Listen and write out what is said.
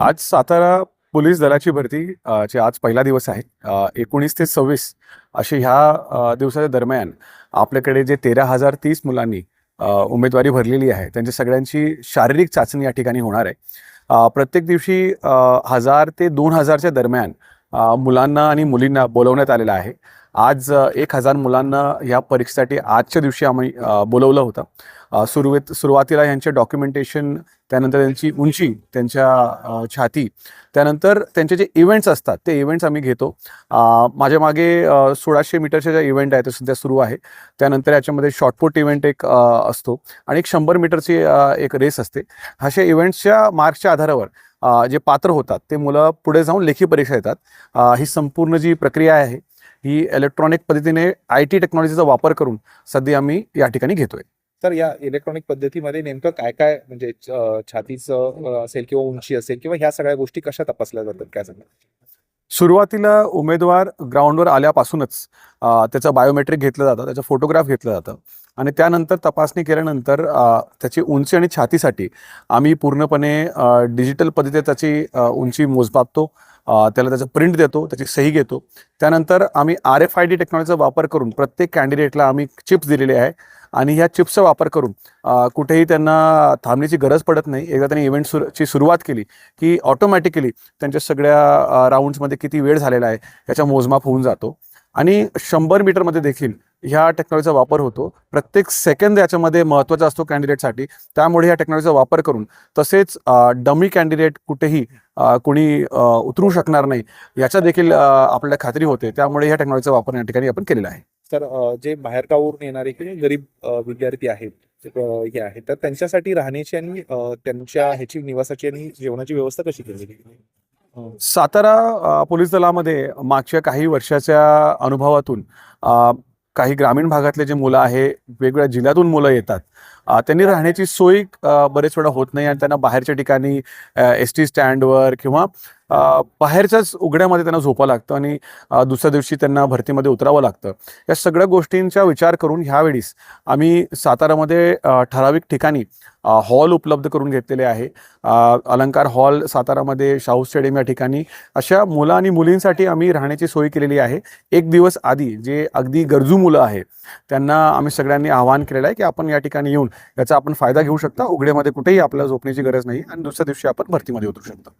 आज सातारा पोलीस दलाची भरती चे आज पहिला दिवस आहे एकोणीस ते सव्वीस असे ह्या दिवसाच्या दरम्यान आपल्याकडे जे तेरा हजार तीस मुलांनी उमेदवारी भरलेली आहे त्यांच्या सगळ्यांची शारीरिक चाचणी या ठिकाणी होणार आहे. प्रत्येक दिवशी हजार ते दोन हजारच्या दरम्यान मुलांना आणि मुलींना बोलवण्यात आलेलं आहे. आज एक हजार मुलांना या परीक्षेसाठी आजच्या दिवशी आम्ही बोलवलं होतं. सुरुवात सुरुवातीला यांचे डॉक्युमेंटेशन त्यानंतर त्यांची उंची त्यांच्या छाती त्यानंतर त्यांचे जे इव्हेंट्स असतात ते इव्हेंट्स आम्ही घेतो. माझ्या मागे सोळाशे मीटरच्या ज्या इव्हेंट आहे ते सध्या सुरू आहे त्यानंतर याच्यामध्ये शॉर्टपुट इव्हेंट एक असतो. आणि एक शंभर मीटरची एक रेस असते. अशा इव्हेंट्सच्या मार्क्सच्या आधारावर जे पात्र होतात ते मुलं पुढे जाऊन लेखी परीक्षा येतात ही संपूर्ण जी प्रक्रिया आहे ही इलेक्ट्रॉनिक पद्धतीने आय टी टेक्नॉलॉजीचा वापर करून सध्या आम्ही या ठिकाणी घेतोय. तर या इलेक्ट्रॉनिक पद्धतीमध्ये नेमकं काय काय म्हणजे छातीचं असेल किंवा उंची असेल किंवा ह्या सगळ्या गोष्टी कशा तपासल्या जातात? काय सांगा सुरुवातीला उमेदवार ग्राउंडवर आल्यापासूनच त्याचं बायोमेट्रिक घेतलं जातं त्याचं फोटोग्राफ घेतलं जातं. आणि त्यानंतर तपासणी केल्यानंतर त्याची उंची आणि छातीसाठी आम्ही पूर्णपणे डिजिटल पद्धतीने त्याची उंची मोजमापतो. त्याला त्याचं प्रिंट देतो त्याची सही घेतो. त्यानंतर आम्ही आर एफ आय डी टेक्नॉलॉजीचा वापर करून प्रत्येक कॅन्डिडेटला आम्ही चिप्स दिलेले आहे आणि ह्या चिप्सचा वापर करून कुठेही त्यांना थांबण्याची गरज पडत नाही. एकदा त्यांनी इव्हेंट सुर ची सुरुवात केली की ऑटोमॅटिकली त्यांच्या सगळ्या राऊंड्समध्ये किती वेळ झालेला आहे याचा मोजमाप होऊन जातो. आणि शंभर मीटरमध्ये देखील ह्या टेक्नॉलॉजीचा वापर होतो. प्रत्येक सेकंद याच्यामध्ये महत्त्वाचा असतो कॅन्डिडेटसाठी त्यामुळे ह्या टेक्नॉलॉजीचा वापर करून तसेच डमी कॅन्डिडेट कुठेही कोणी उतरू शकणार नाही याचा देखील आपल्याला खात्री होते. त्यामुळे ह्या टेक्नॉलॉजीचा वापर या ठिकाणी आपण केलेला आहे. तर जे बाहेरगावावरून येणारे गरीब विद्यार्थी आहेत हे आहेत तर त्यांच्यासाठी राहण्याची आणि त्यांच्या ह्याची निवासाची आणि जेवणाची व्यवस्था कशी केली सातारा पोलीस दलामध्ये मागच्या काही वर्षाच्या अनुभवातून काही ग्रामीण भागातले जे मुलं आहे वेगवेगळ्या जिल्ह्यातून मुलं येतात. त्यांनी राहण्याची सोय बरेच वेळा होत नाही आणि त्यांना बाहेरच्या ठिकाणी एस टी स्टँडवर किंवा बाहेरच्याच उघड्यामध्ये त्यांना झोपावं लागतं आणि दुसऱ्या दिवशी त्यांना भरतीमध्ये उतरावं लागतं. या सगळ्या गोष्टींचा विचार करून ह्यावेळीस आम्ही सातारामध्ये ठराविक ठिकाणी हॉल उपलब्ध करून घेतलेले आहे. अलंकार हॉल सातारामध्ये शाहू स्टेडियम या ठिकाणी. अशा मुलं आणि मुलींसाठी आम्ही राहण्याची सोय केलेली आहे. एक दिवस आधी जे अगदी गरजू मुलं आहे त्यांना आम्ही सगळ्यांनी आवाहन केलेलं आहे की आपण या ठिकाणी येऊन याचा आपण फायदा घेऊ शकता. उघड्यामध्ये कुठेही आपल्याला झोपण्याची गरज नाही आणि दुसऱ्या दिवशी आपण भरतीमध्ये उतरू शकतो.